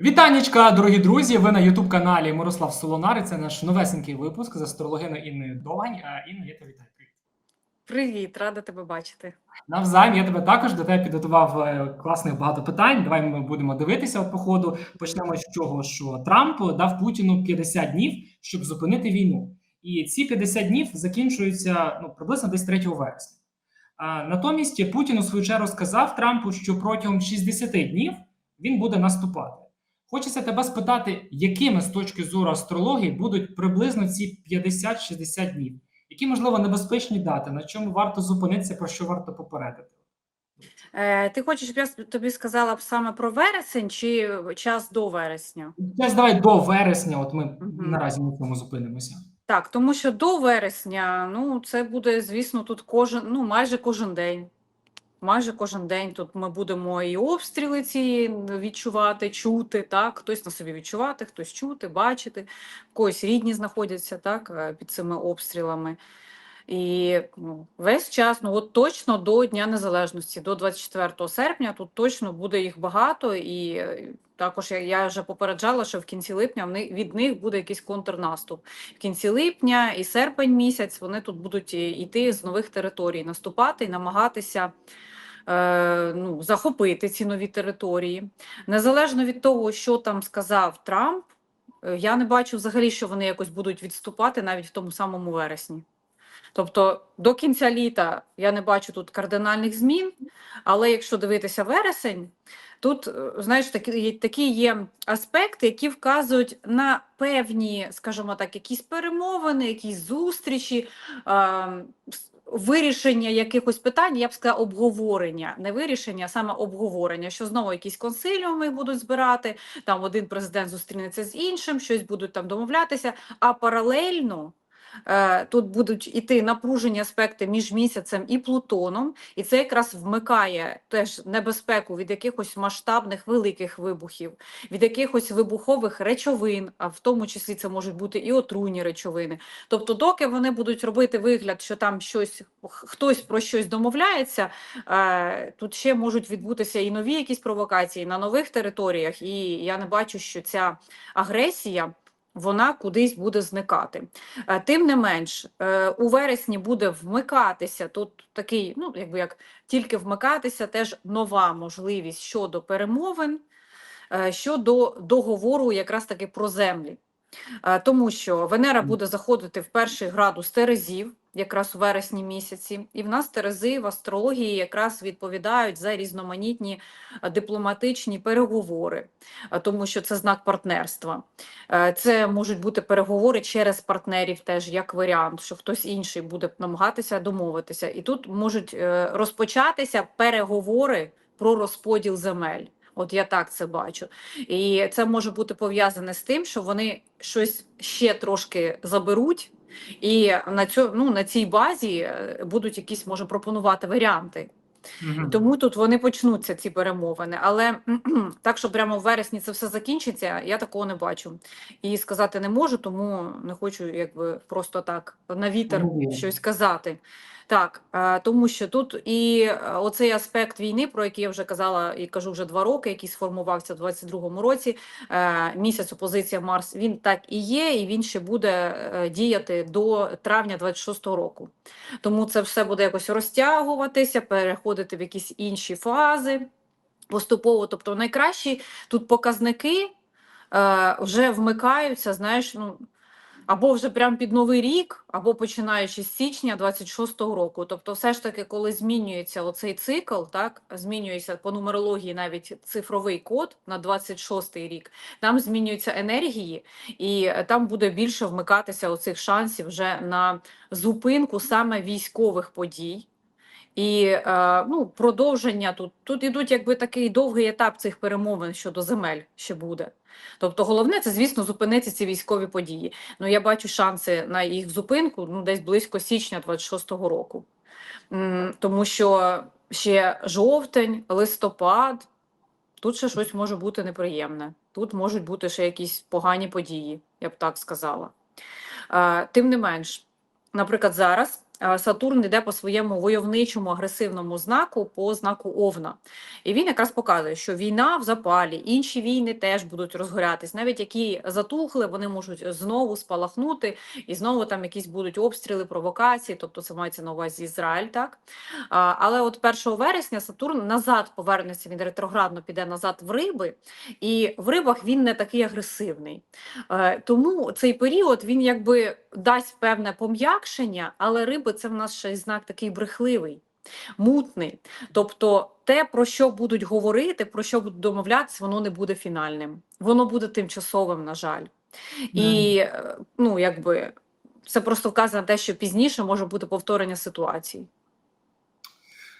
Вітанечка, дорогі друзі! Ви на Ютуб каналі Мирослав Солонар. і Це наш новесенький випуск з астрологиною Інною Долань. А, Інна, я тебе вітаю. Привіт. Рада тебе бачити. Навзаєм, я тебе також до тебе підготував е, класних багато питань. Давай ми будемо дивитися по ходу. Почнемо з чого, що Трамп дав Путіну 50 днів, щоб зупинити війну. І ці 50 днів закінчуються ну, приблизно десь 3 вересня. А, натомість Путін у свою чергу сказав Трампу, що протягом 60 днів він буде наступати. Хочеться тебе спитати, якими з точки зору астрології будуть приблизно ці 50-60 днів? Які, можливо, небезпечні дати, на чому варто зупинитися, про що варто попередити? Е, ти хочеш, щоб я тобі сказала б саме про вересень чи час до вересня? Зараз давай до вересня, от ми Мгм. наразі на цьому зупинимося. Так, тому що до вересня, ну, це буде, звісно, тут кожен, ну, майже кожен день. Майже кожен день тут ми будемо і обстріли ці відчувати, чути, так, хтось на собі відчувати, хтось чути, бачити, когось рідні знаходяться, так, е, під цими обстрілами. І ну, весь час, ну от точно до Дня Незалежності, до 24 серпня, тут точно буде їх багато, і е, також я, я вже попереджала, що в кінці липня від них буде якийсь контрнаступ. В кінці липня і серпень місяць вони тут будуть йти з нових територій, наступати і намагатися е, ну, захопити ці нові території. Незалежно від того, що там сказав Трамп, е, я не бачу взагалі, що вони якось будуть відступати навіть в тому самому вересні. Тобто до кінця літа я не бачу тут кардинальних змін, але якщо дивитися вересень, тут, е, знаєш, такі, такі є аспекти, які вказують на певні, скажімо так, якісь перемовини, якісь зустрічі, ем, вирішення якихось питань, я б сказала, обговорення, не вирішення, а саме обговорення, що знову якісь консиліуми будуть збирати, там один президент зустрінеться з іншим, щось будуть там домовлятися, а паралельно Тут будуть іти напружені аспекти між місяцем і Плутоном, і це якраз вмикає теж небезпеку від якихось масштабних великих вибухів, від якихось вибухових речовин, а в тому числі це можуть бути і отруйні речовини. Тобто, доки вони будуть робити вигляд, що там щось хтось про щось домовляється, е, тут ще можуть відбутися і нові якісь провокації на нових територіях, і я не бачу, що ця агресія. Вона кудись буде зникати. Е, Тим не менш, е, у вересні буде вмикатися тут такий, ну якби як тільки вмикатися, теж нова можливість щодо перемовин, е, щодо договору якраз таки про землі. Тому що Венера буде заходити в перший градус Терезів, якраз у вересні місяці, і в нас Терези в астрології якраз відповідають за різноманітні е, дипломатичні переговори, е, тому що це знак партнерства. Е, Це можуть бути переговори через партнерів, теж як варіант, що хтось інший буде намагатися домовитися. І тут можуть розпочатися переговори про розподіл земель. От я так це бачу. І це може бути пов'язане з тим, що вони щось ще трошки заберуть, і на цю, ну, на цій базі е, будуть якісь може пропонувати варіанти. Угу. Тому тут вони почнуться ці перемовини. Але так, що прямо в вересні це все закінчиться, я такого не бачу. І сказати не можу, тому не хочу якби просто так на вітер угу. щось казати. Так, е, тому що тут і е, оцей аспект війни, про який я вже казала і кажу вже два роки, який сформувався в 22-му році. е, Місяць опозиція Марс, він так і є, і він ще буде діяти до травня 26-го року. Тому це все буде якось розтягуватися, переходити в якісь інші фази поступово. Тобто найкращі тут показники вже вмикаються, знаєш, ну. Або вже прямо під новий рік, або починаючи з січня 26-го року. Тобто, все ж таки, коли змінюється оцей цикл, так змінюється по нумерології навіть цифровий код на 26-й рік, там змінюються енергії, і е, там буде більше вмикатися оцих шансів вже на зупинку саме військових подій. І е, ну, продовження тут тут ідуть якби такий довгий етап цих перемовин щодо земель ще буде. Тобто, головне це, звісно, зупинити ці військові події. Ну я бачу шанси на їх зупинку ну, десь близько січня 26-го року. Тому що ще жовтень, листопад, тут ще щось може бути неприємне. Тут можуть бути ще якісь погані події, я б так сказала. Е, Тим не менш, наприклад, зараз Сатурн йде по своєму войовничому агресивному знаку по знаку Овна. І він якраз показує, що війна в запалі, інші війни теж будуть розгорятись. Навіть які затухли, вони можуть знову спалахнути, і знову там якісь будуть обстріли, провокації, тобто це мається на увазі Ізраїль, так? Але от 1 вересня Сатурн назад повернеться, він ретроградно піде назад в риби, і в рибах він не такий агресивний. Е, Тому цей період він якби дасть певне пом'якшення, але риби це в нас ще знак такий брехливий. Мутний, тобто те, про що будуть говорити, про що будуть домовлятися, воно не буде фінальним, воно буде тимчасовим, на жаль. І е, ну, якби це просто вказано на те, що пізніше може бути повторення ситуації.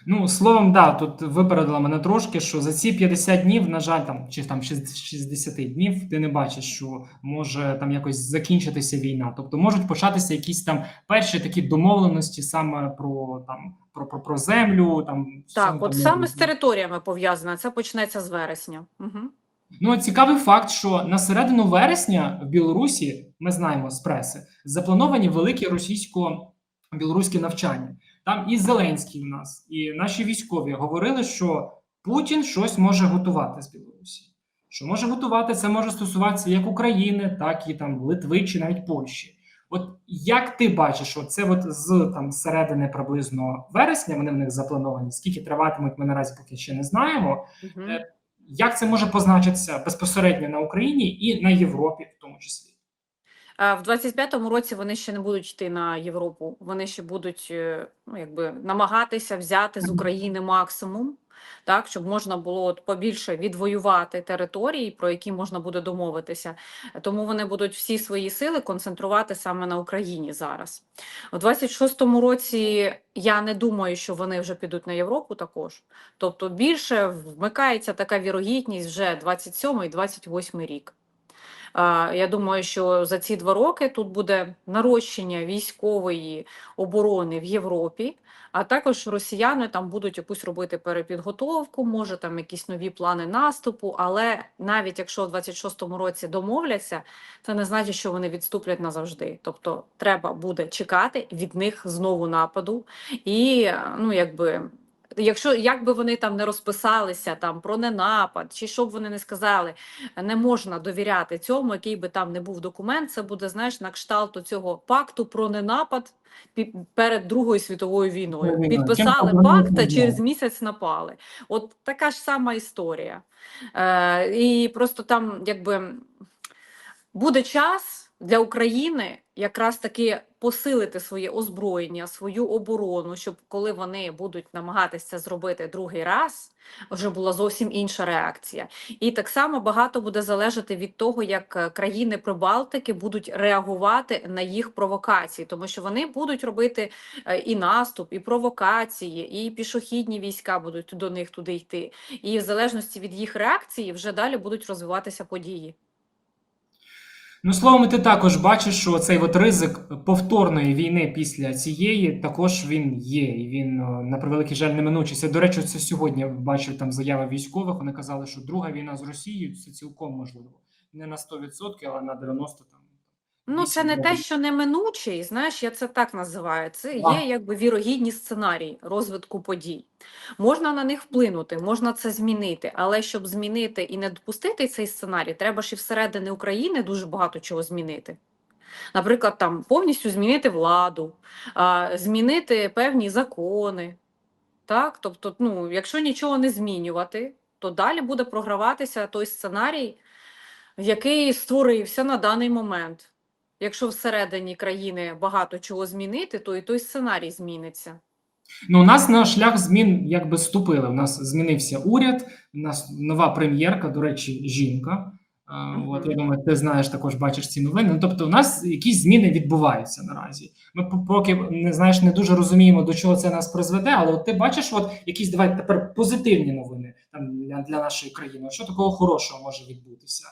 Ну, словом, да, тут випередила мене трошки, що за ці 50 днів, на жаль, там чи там 60 днів, ти не бачиш, що може там якось закінчитися війна. Тобто можуть початися якісь там перші такі домовленості саме про там про, про, про землю. Там Так, от там саме з територіями пов'язано, це почнеться з вересня. Угу. Ну, цікавий факт, що на середину вересня в Білорусі ми знаємо з преси заплановані великі російсько-білоруські навчання. Там і Зеленський у нас, і наші військові говорили, що Путін щось може готувати з Білорусі. Що може готувати, це може стосуватися як України, так і там Литви чи навіть Польщі. От як ти бачиш, от це от з там середини приблизно вересня вони в них заплановані. Скільки триватимуть, ми наразі поки ще не знаємо. Угу. Як це може позначитися безпосередньо на Україні і на Європі, в тому числі? В 25-му році вони ще не будуть йти на Європу. Вони ще будуть е, ну, якби, намагатися взяти з України максимум, так, щоб можна було от побільше відвоювати території, про які можна буде домовитися. Тому вони будуть всі свої сили концентрувати саме на Україні зараз. У 26-му році я не думаю, що вони вже підуть на Європу також. Тобто більше вмикається така вірогідність вже 27 і 28 рік. Я думаю, що за ці два роки тут буде нарощення військової оборони в Європі, а також росіяни там будуть якусь робити перепідготовку, може там якісь нові плани наступу. Але навіть якщо в 26-му році домовляться, це не значить, що вони відступлять назавжди. Тобто треба буде чекати від них знову нападу, і ну якби. Якщо як би вони там не розписалися там про ненапад, чи що б вони не сказали, не можна довіряти цьому, який би там не був документ. Це буде знаєш на кшталту цього пакту про ненапад перед Другою світовою війною. Війною. Підписали пакт, а через місяць напали. От така ж сама історія. Е, і просто там якби буде час для України якраз таки посилити своє озброєння, свою оборону, щоб коли вони будуть намагатися зробити другий раз, вже була зовсім інша реакція. І так само багато буде залежати від того, як е, країни Прибалтики будуть реагувати на їх провокації, тому що вони будуть робити е, і наступ, і провокації, і пішохідні війська будуть до них туди йти. І в залежності від їх реакції вже далі будуть розвиватися події. Ну, словом, ти також бачиш, що цей от ризик повторної війни після цієї також він є, і він на превеликий жаль неминучий. До речі, це сьогодні бачив там заяви військових. Вони казали, що друга війна з Росією це цілком можливо. Не на 100%, але на 90% там. Ну, це не те, що неминучий, знаєш, я це так називаю. Це є якби вірогідні сценарії розвитку подій. Можна на них вплинути, можна це змінити, але щоб змінити і не допустити цей сценарій, треба ж і всередині України дуже багато чого змінити. Наприклад, там повністю змінити владу, змінити певні закони. Так? Тобто, ну, якщо нічого не змінювати, то далі буде програватися той сценарій, який створився на даний момент. Якщо всередині країни багато чого змінити, то і той сценарій зміниться. Ну, у нас на шлях змін якби ступили. У нас змінився уряд, у нас нова прем'єрка, до речі, жінка. А, Мгм. От я думаю, ти знаєш також бачиш ці новини. Ну, тобто, у нас якісь зміни відбуваються наразі. Ми поки не знаєш, не дуже розуміємо, до чого це нас призведе, але от ти бачиш, от якісь давай тепер позитивні новини там для, для нашої країни. Що такого хорошого може відбутися?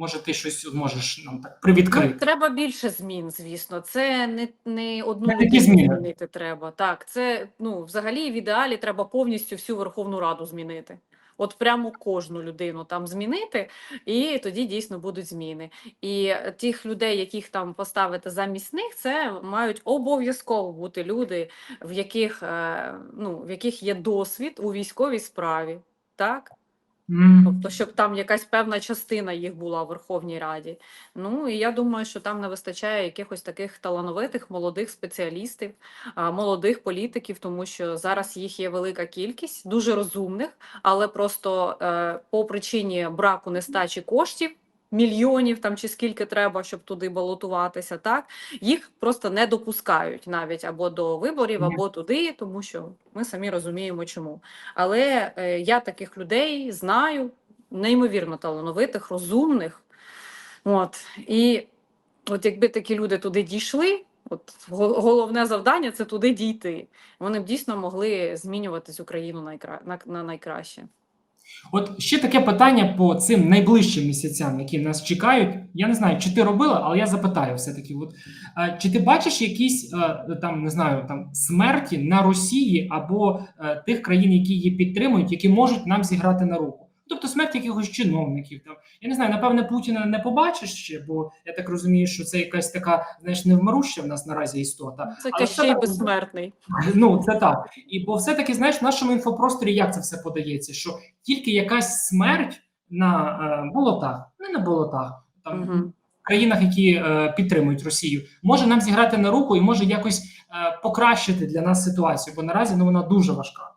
Може, ти щось можеш нам так Ну, привідкрити? треба більше змін, звісно. Це не, не одну Не такі зміни. змінити треба. Так, це ну, взагалі в ідеалі треба повністю всю Верховну Раду змінити. От прямо кожну людину там змінити, і тоді дійсно будуть зміни. І тих людей, яких там поставити замість них, це мають обов'язково бути люди, в яких, е, ну, в яких є досвід у військовій справі. Так? М. Тобто, щоб там якась певна частина їх була в Верховній Раді. Ну і я думаю, що там не вистачає якихось таких талановитих молодих спеціалістів, молодих політиків, тому що зараз їх є велика кількість, дуже розумних, але просто е, по причині браку нестачі коштів. Мільйонів там чи скільки треба, щоб туди балотуватися, так їх просто не допускають навіть або до виборів, або туди, тому що ми самі розуміємо, чому. Але е, я таких людей знаю, неймовірно талановитих, розумних. От. І от якби такі люди туди дійшли, от головне завдання це туди дійти. Вони б дійсно могли змінювати цю країну найкра... на, на найкраще. От ще таке питання по цим найближчим місяцям, які нас чекають. Я не знаю, чи ти робила, але я запитаю все-таки: от, е, чи ти бачиш якісь е, там, не знаю, там смерті на Росії або е, тих країн, які її підтримують, які можуть нам зіграти на руку? Тобто смерть якихось чиновників. Там я не знаю, напевне, Путіна не побачиш ще, бо я так розумію, що це якась така, знаєш, невмируща в нас наразі істота. Це Кащей безсмертний. Ну, це так. І бо все-таки, знаєш, в нашому інфопросторі як це все подається? Що тільки якась смерть на е, болотах, не на болотах, там Мгм. в країнах, які е, підтримують Росію, може нам зіграти на руку і може якось е, покращити для нас ситуацію, бо наразі ну, вона дуже важка.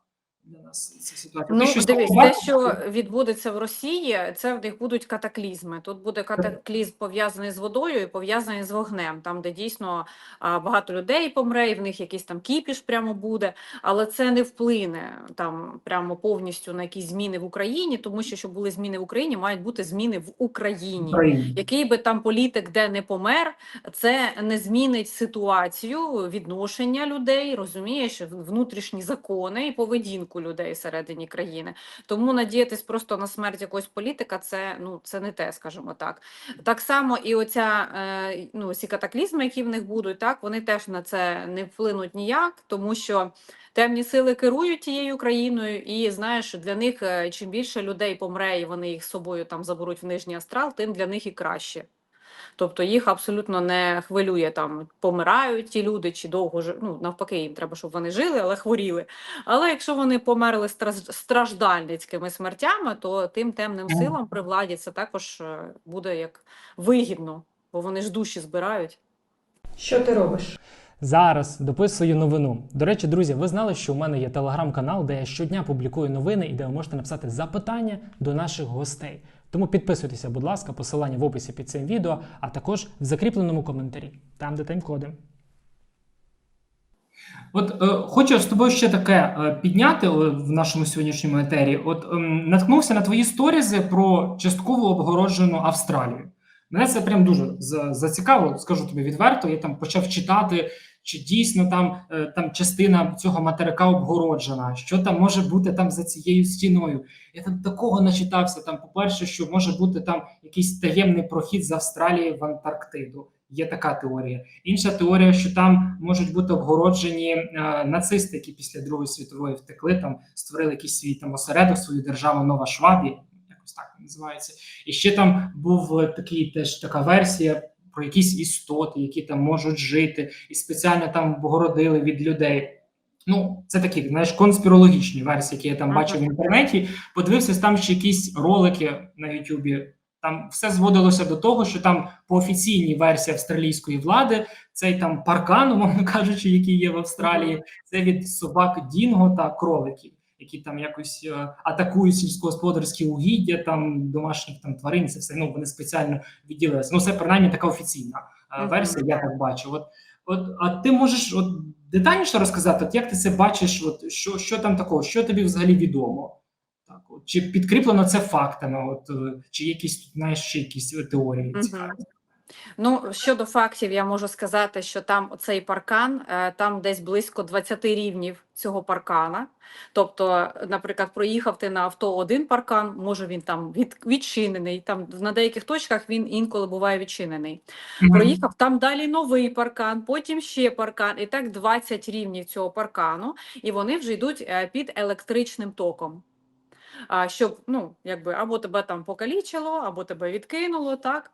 Ситуація. Ну, дивись, те, що відбудеться в Росії, це в них будуть катаклізми. Тут буде катаклізм пов'язаний з водою і пов'язаний з вогнем, там, де дійсно багато людей помре, і в них якийсь там кіпіш прямо буде. Але це не вплине там прямо повністю на якісь зміни в Україні, тому що щоб були зміни в Україні, мають бути зміни в Україні. Україні. Який би там політик де не помер, це не змінить ситуацію відношення людей, розумієш, внутрішні закони і поведінку людей всередині країни. Тому надіятись просто на смерть якогось політика, це ну це не те, скажімо так. Так само і оця е, ну ці катаклізми, які в них будуть, так вони теж на це не вплинуть ніяк, тому що. Темні сили керують тією країною, і знаєш, для них е, чим більше людей помре, і вони їх з собою там заберуть в нижній астрал, тим для них і краще. Тобто їх абсолютно не хвилює там, помирають ті люди чи довго жи- ну, навпаки, їм треба, щоб вони жили, але хворіли. Але якщо вони померли страж- страждальницькими смертями, то тим темним силам при владі це також е, буде як вигідно, бо вони ж душі збирають. Що ти робиш? Зараз дописую новину. До речі, друзі, ви знали, що у мене є телеграм-канал, де я щодня публікую новини і де ви можете написати запитання до наших гостей. Тому підписуйтеся, будь ласка, посилання в описі під цим відео, а також в закріпленому коментарі, там де тайм-коди. От е, хочу з тобою ще таке е, підняти е, в нашому сьогоднішньому етері. От ем, наткнувся на твої сторізи про частково обгороджену Австралію. Мене це прям дуже за- зацікавило, скажу тобі відверто. Я там почав читати, чи дійсно там, е, там частина цього материка обгороджена, що там може бути там за цією стіною. Я там такого начитався. Там, по-перше, що може бути там якийсь таємний прохід з Австралії в Антарктиду. Є така теорія. Інша теорія, що там можуть бути обгороджені е, нацисти, які після Другої світової втекли, там створили якийсь свій там осередок, свою державу Нова Швабія, якось так називається. І ще там був такий теж така версія про якісь істоти, які там можуть жити, і спеціально там обгородили від людей. Ну, це такі, знаєш, конспірологічні версії, які я там бачив в інтернеті. Подивився там ще якісь ролики на Ютубі. Там все зводилося до того, що там по офіційній версії австралійської влади цей там паркан, умовно кажучи, який є в Австралії, це від собак Дінго та кроликів, які там якось е, атакують сільськогосподарські угіддя, там домашніх там тварин. Це все ну вони спеціально відділилися. Ну, це принаймні така офіційна е, Мгм. версія. Я так бачу. От, от, а ти можеш от детальніше розказати, от як ти це бачиш? От що, що там такого, що тобі взагалі відомо? Так, от, чи підкріплено це фактами? От е, чи якісь знаєш ще якісь теорії цікаві? Ну, щодо фактів, я можу сказати, що там цей паркан, е, там десь близько 20 рівнів цього паркана. Тобто, наприклад, проїхав ти на авто один паркан, може він там від, відчинений. Там на деяких точках він інколи буває відчинений. Проїхав там далі новий паркан, потім ще паркан, і так 20 рівнів цього паркану, і вони вже йдуть е, під електричним током. Щоб ну, якби або тебе там покалічило, або тебе відкинуло. Так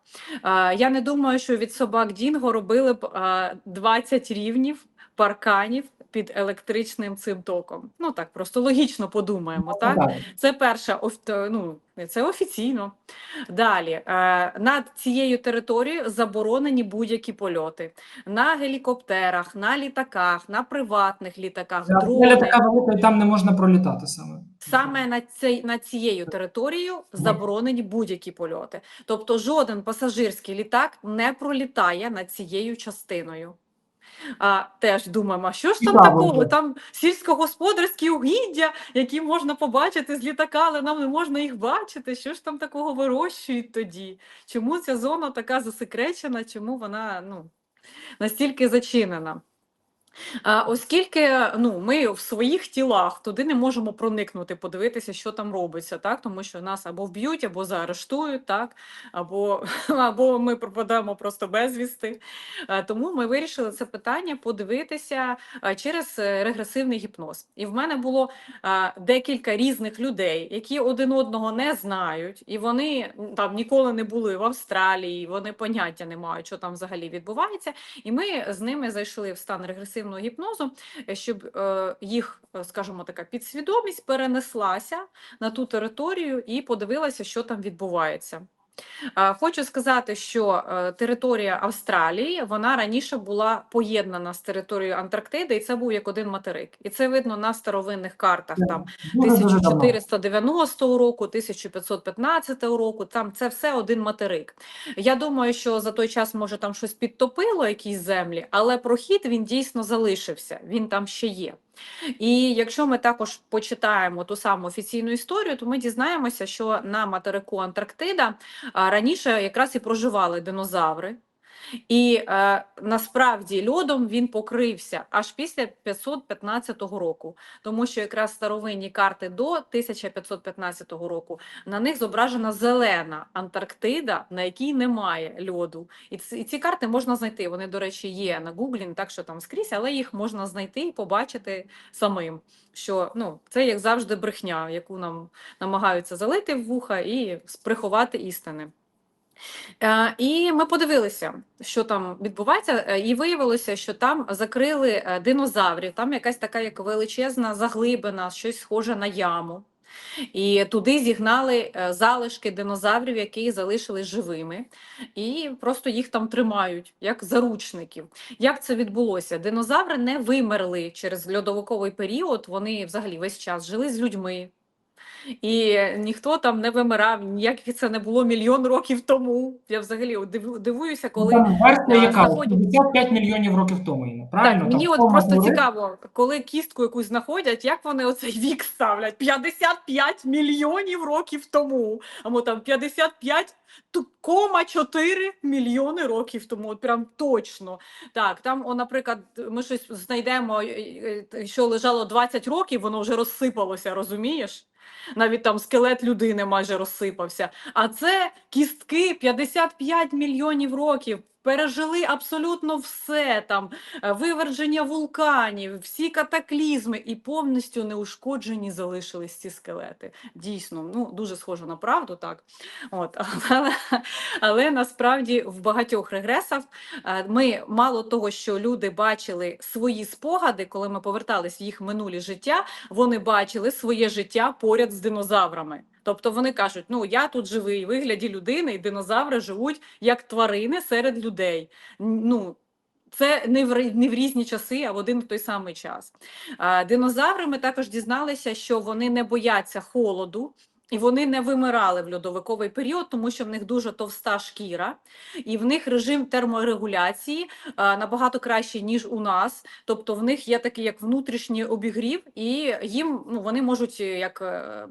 я не думаю, що від собак Дінго робили б 20 рівнів парканів під електричним цим током. Ну так, просто логічно подумаємо, так? Так. Це перше, оф- ну, це офіційно. Далі, е, над цією територією заборонені будь-які польоти на гелікоптерах, на літаках, на приватних літаках, дрони. така велика, і там не можна пролітати саме. Саме на цей на цією територією заборонені будь-які польоти. Тобто жоден пасажирський літак не пролітає над цією частиною. А, теж думаємо, а що ж там Цікаво такого? вже. Там сільськогосподарські угіддя, які можна побачити з літака, але нам не можна їх бачити. Що ж там такого вирощують тоді? Чому ця зона така засекречена? Чому вона ну, настільки зачинена? Оскільки ну, ми в своїх тілах туди не можемо проникнути, подивитися, що там робиться, так? тому що нас або вб'ють, або заарештують, так? або, або ми пропадаємо просто безвісти. Тому ми вирішили це питання подивитися через е, регресивний гіпноз. І в мене було декілька різних людей, які один одного не знають, і вони там ніколи не були в Австралії, вони поняття не мають, що там взагалі відбувається. І ми з ними зайшли в стан регресивного гіпнозу, е, щоб е, їх, е, скажімо така, підсвідомість перенеслася на ту територію і подивилася, що там відбувається. Е, Хочу сказати, що е, територія Австралії вона раніше була поєднана з територією Антарктиди, і це був як один материк. І це видно на старовинних картах там Дуже-дуже давно. 1490 року, 1515 року, там це все один материк. Я думаю, що за той час, може, там щось підтопило, якісь землі, але прохід він дійсно залишився, він там ще є. І якщо ми також почитаємо ту саму офіційну історію, то ми дізнаємося, що на материку Антарктида раніше якраз і проживали динозаври. І е, насправді льодом він покрився аж після 515 року, тому що якраз старовинні карти до 1515 року на них зображена зелена Антарктида, на якій немає льоду. І ці, і ці карти можна знайти. Вони, до речі, є на Гуглі, не так що там скрізь, але їх можна знайти і побачити самим. Що ну це як завжди брехня, яку нам намагаються залити в вуха і приховати істини. Е, І ми подивилися, що там відбувається, е, і виявилося, що там закрили е, динозаврів, там якась така як величезна заглибина, щось схоже на яму. І туди зігнали залишки динозаврів, які залишились живими, і просто їх там тримають як заручників. Як це відбулося? Динозаври не вимерли через льодовиковий період. Вони взагалі весь час жили з людьми. І ніхто там не вимирав, ніяк це не було мільйон років тому. Я взагалі дивуюся, коли Там версія яка? знаходять- 55 мільйонів років тому, правильно? так, мені Там от просто були. цікаво, коли кістку якусь знаходять, як вони оцей вік ставлять? 55 мільйонів років тому. Або там 55 кома 4 мільйони років тому. От прям точно. Так, там, о, наприклад, ми щось знайдемо, е, е, що лежало 20 років, воно вже розсипалося, розумієш? Навіть там скелет людини майже розсипався. А це кістки 55 мільйонів років. Пережили абсолютно все там, е, виверження вулканів, всі катаклізми, і повністю неушкоджені залишились ці скелети. Дійсно, ну дуже схоже на правду, так. От, але, але насправді в багатьох регресах е, ми мало того, що люди бачили свої спогади, коли ми повертались в їх минулі життя, вони бачили своє життя поряд з динозаврами. Тобто вони кажуть, ну я тут живий вигляді людини, і динозаври живуть як тварини серед людей. Ну, це не в, не в різні часи, а в один в той самий час. Динозаври ми також дізналися, що вони не бояться холоду. І вони не вимирали в льодовиковий період, тому що в них дуже товста шкіра, і в них режим терморегуляції а, набагато кращий, ніж у нас. Тобто в них є такий як внутрішній обігрів, і їм ну, вони можуть е, як, е,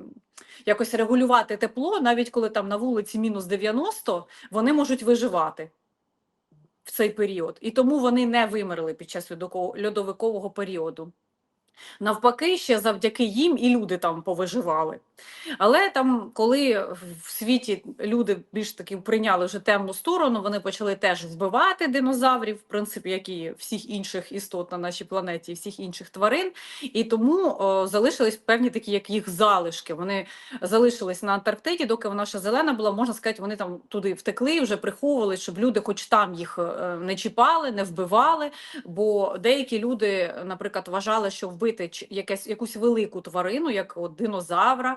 якось регулювати тепло, навіть коли там на вулиці мінус 90, вони можуть виживати в цей період. І тому вони не вимерли під час льодовикового періоду. Навпаки, ще завдяки їм і люди там повиживали. Але там, коли в світі люди більш таки прийняли вже темну сторону, вони почали теж вбивати динозаврів, в принципі, як і всіх інших істот на нашій планеті, всіх інших тварин. І тому о, залишились певні такі, як їх залишки. Вони залишились на Антарктиді, доки вона ще зелена була, можна сказати, вони там туди втекли, вже приховували, щоб люди, хоч там їх е, не чіпали, не вбивали. Бо деякі люди, наприклад, вважали, що вбити якесь якусь велику тварину, як от динозавра,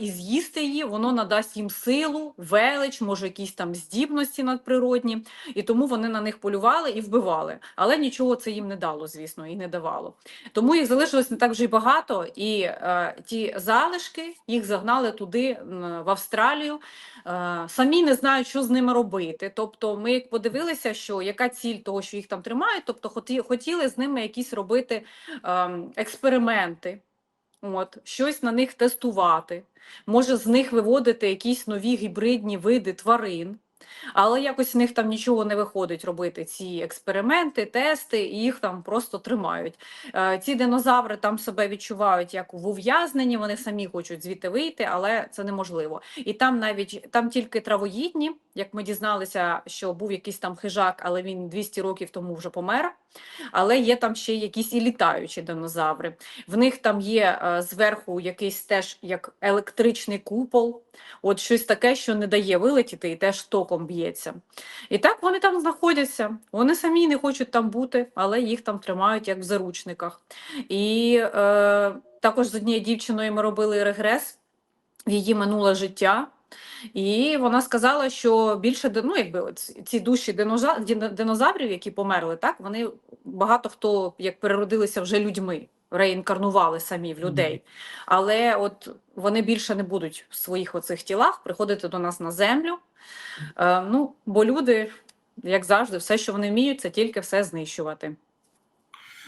і з'їсти її, воно надасть їм силу, велич, може, якісь там здібності надприродні, і тому вони на них полювали і вбивали. Але нічого це їм не дало, звісно, і не давало. Тому їх залишилось не так вже й багато, і е, ті залишки їх загнали туди, в Австралію. Е, самі не знають, що з ними робити. Тобто, ми як подивилися, що яка ціль того, що їх там тримають, тобто хоті- хотіли з ними якісь робити ем, експерименти, от, щось на них тестувати, може з них виводити якісь нові гібридні види тварин. Але якось в них там нічого не виходить робити ці експерименти, тести, і їх там просто тримають. Е, Ці динозаври там себе відчувають як в ув'язненні, вони самі хочуть звідти вийти, але це неможливо. І там навіть там тільки травоїдні, як ми дізналися, що був якийсь там хижак, але він 200 років тому вже помер. Але є там ще якісь і літаючі динозаври. В них там є е, зверху якийсь теж як електричний купол, от щось таке, що не дає вилетіти і теж током б'ється. І так вони там знаходяться. Вони самі не хочуть там бути, але їх там тримають як в заручниках. І е, також з однією дівчиною ми робили регрес в її минуле життя. І вона сказала, що більше ну, якби ці душі динозаврів, які померли, так вони багато хто як переродилися вже людьми, реінкарнували самі в людей. Але от вони більше не будуть в своїх оцих тілах приходити до нас на землю. Е, ну, бо люди, як завжди, все, що вони вміють, це тільки все знищувати.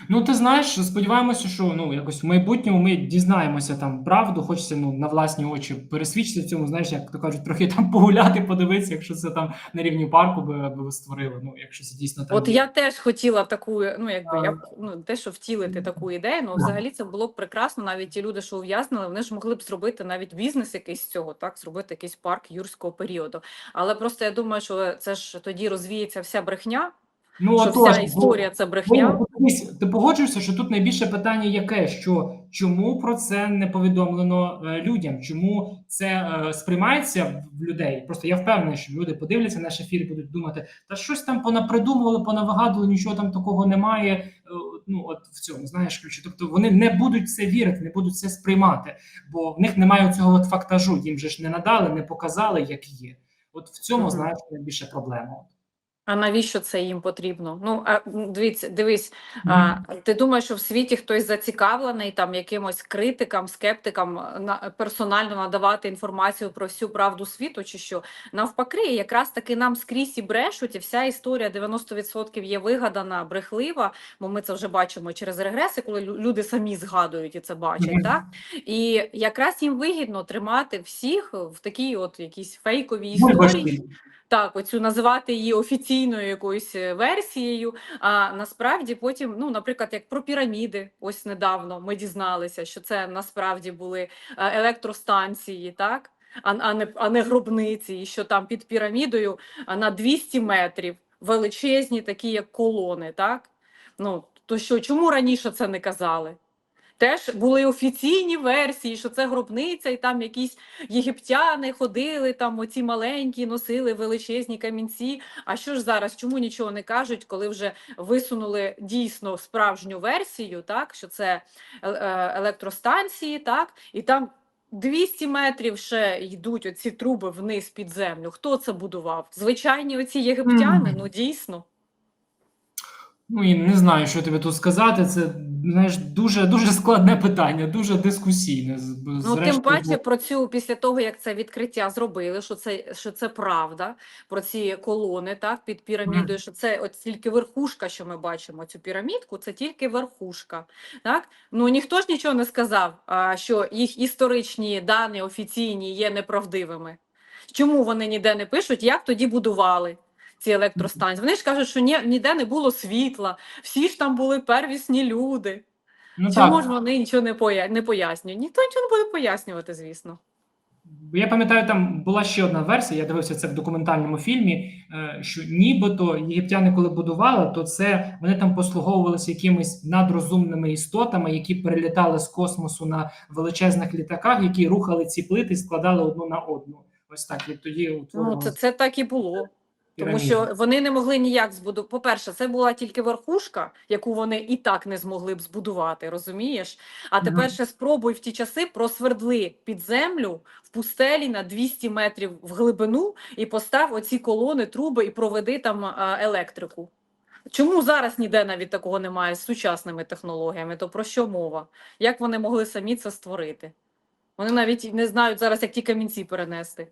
Ну, ти знаєш, сподіваємося, що ну якось в майбутньому ми дізнаємося там правду. Хочеться ну на власні очі пересвідчити в цьому. Знаєш, як то кажуть, трохи там погуляти, подивитися, якщо це там на рівні парку би, би створили. Ну, якщо це дійсно там От я теж хотіла таку, ну якби я ну те, що втілити таку ідею, ну взагалі це було б прекрасно. Навіть ті люди, що ув'язнили, вони ж могли б зробити навіть бізнес якийсь з цього, так зробити якийсь парк юрського періоду. Але просто я думаю, що це ж тоді розвіється вся брехня, ну що отож, вся бо- історія це бо, брехня. Дивись, ти погоджуєшся, що тут найбільше питання яке? Що чому про це не повідомлено е, людям? Чому це е, сприймається в людей? Просто я впевнений, що люди подивляться наш ефір і будуть думати, та щось там понапридумували, понавигадували, нічого там такого немає. Е, Ну от в цьому знаєш ключі. Тобто вони не будуть це вірити, не будуть це сприймати, бо в них немає цього от фактажу. Їм же ж не надали, не показали, як є. От в цьому Мгм. знаєш найбільша проблема. А навіщо це їм потрібно? Ну а дивіться, дивись, а, ти думаєш, що в світі хтось зацікавлений там якимось критикам, скептикам е, на персонально надавати інформацію про всю правду світу, чи що навпаки, якраз таки нам скрізь і брешуть, і вся історія 90% є вигадана, брехлива. Бо ми це вже бачимо через регреси, коли люди самі згадують і це бачать. Так і якраз їм вигідно тримати всіх в такій, от якійсь фейковій історії. Так, оцю називати її офіційною якоюсь е, версією. А насправді потім, ну, наприклад, як про піраміди, ось недавно ми дізналися, що це насправді були е, електростанції, так? А, а, не, а не гробниці, і що там під пірамідою на 200 метрів величезні, такі як колони, так? Ну, то що, чому раніше це не казали? Теж були офіційні версії, що це гробниця, і там якісь єгиптяни ходили, там оці маленькі, носили величезні камінці. А що ж зараз? Чому нічого не кажуть, коли вже висунули дійсно справжню версію, так що це е- е, електростанції, так, і там 200 метрів ще йдуть оці труби вниз під землю. Хто це будував? Звичайні оці єгиптяни, Мгм. ну дійсно. Ну і не знаю, що тобі тут сказати. Це знаєш дуже дуже складне питання, дуже дискусійне. Ну, зрештою, тим паче бо- про цю після того, як це відкриття зробили, що це що це правда про ці колони, так під пірамідою. Що це от тільки верхушка, що ми бачимо цю пірамідку, це тільки верхушка. Так ну ніхто ж нічого не сказав, що їх історичні дані офіційні є неправдивими. Чому вони ніде не пишуть, як тоді будували? Ці електростанції. Вони ж кажуть, що ні, ніде не було світла, всі ж там були первісні люди. Ну Чому так. ж вони нічого не, поя... не пояснюють? Ніхто нічого не буде пояснювати, звісно. Я пам'ятаю, там була ще одна версія. Я дивився це в документальному фільмі. е, Що нібито єгиптяни, коли будували, то це вони там послуговувалися якимись надрозумними істотами, які перелітали з космосу на величезних літаках, які рухали ці плити і складали одну на одну. Ось так. І тоді Ну, це, це так і було. Тому що вони не могли ніяк збудувати. По-перше, це була тільки верхушка, яку вони і так не змогли б збудувати, розумієш? А тепер ще спробуй в ті часи просвердли під землю в пустелі на 200 метрів в глибину і постав оці колони, труби і проведи там електрику. Чому зараз ніде навіть такого немає з сучасними технологіями? То про що мова? Як вони могли самі це створити? Вони навіть не знають зараз, як ті камінці перенести.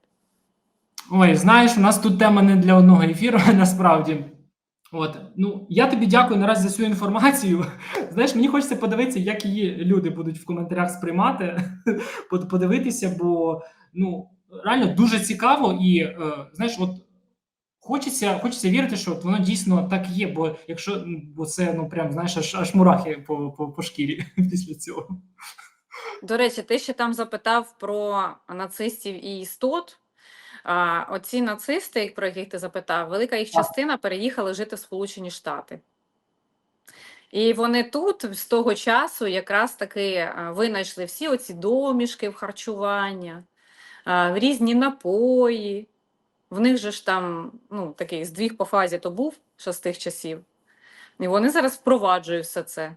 Ой, знаєш, у нас тут тема не для одного ефіру, насправді. От, ну я тобі дякую наразі за цю інформацію. Знаєш, мені хочеться подивитися, як її люди будуть в коментарях сприймати, подивитися, бо ну реально дуже цікаво, і е, знаєш, от хочеться, хочеться вірити, що от воно дійсно так є. Бо якщо бо це ну прям знаєш, аж аж мурахи по, по, по шкірі після цього. До речі, ти ще там запитав про нацистів і істот. А, оці нацисти, про яких ти запитав, велика їх частина переїхали жити в Сполучені Штати. І вони тут з того часу якраз таки винайшли всі оці домішки в харчування, а, різні напої. В них же ж там ну, такий здвіг по фазі то був ще з тих часів. І вони зараз впроваджують все це.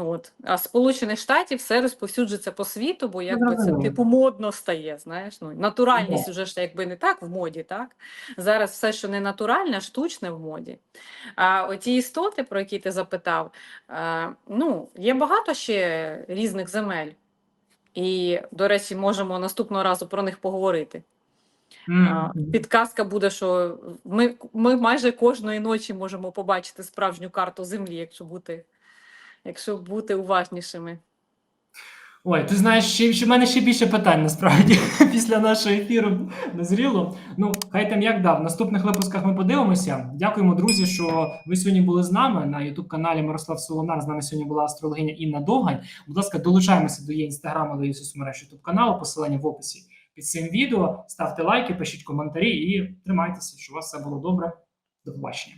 От. А Сполучених Штатів все розповсюджується по світу, бо якби це типу модно стає. Знаєш, ну натуральність вже ж якби не так в моді, так? Зараз все, що не натуральне, штучне в моді. А оті істоти, про які ти запитав, ну, є багато ще різних земель. І, до речі, можемо наступного разу про них поговорити. А, Підказка буде, що ми, ми майже кожної ночі можемо побачити справжню карту Землі, якщо бути, якщо бути уважнішими. Ой, ти знаєш, ще, ще в мене ще більше питань насправді після нашого ефіру назріло. Ну, хай там як да, в наступних випусках ми подивимося. Дякуємо, друзі, що ви сьогодні були з нами на youtube каналі Мирослав Солонар. З нами сьогодні була астрологиня Інна Довгань. Будь ласка, долучаємося до її інстаграму, до її соцмереж youtube каналу. Посилання в описі під цим відео. Ставте лайки, пишіть коментарі і тримайтеся, щоб у вас все було добре. До побачення.